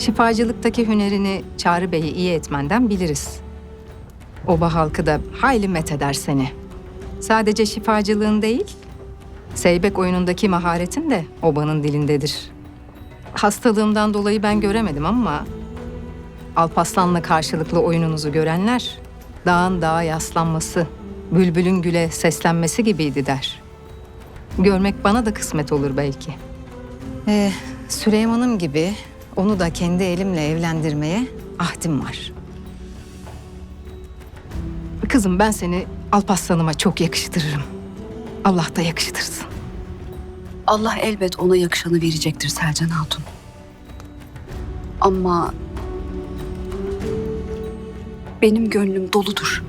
Şifacılıktaki hünerini Çağrı Bey'i iyi etmenden biliriz. Oba halkı da hayli metheder seni. Sadece şifacılığın değil, Seybek oyunundaki maharetin de obanın dilindedir. Hastalığımdan dolayı ben göremedim ama Alpaslan'la karşılıklı oyununuzu görenler dağın dağa yaslanması, bülbülün güle seslenmesi gibiydi der. Görmek bana da kısmet olur belki. Ee, Süleyman'ım gibi onu da kendi elimle evlendirmeye ahdim var. Kızım ben seni Alparslan'ıma çok yakıştırırım. Allah da yakıştırsın. Allah elbet ona yakışanı verecektir Selcan Hatun. Ama benim gönlüm doludur.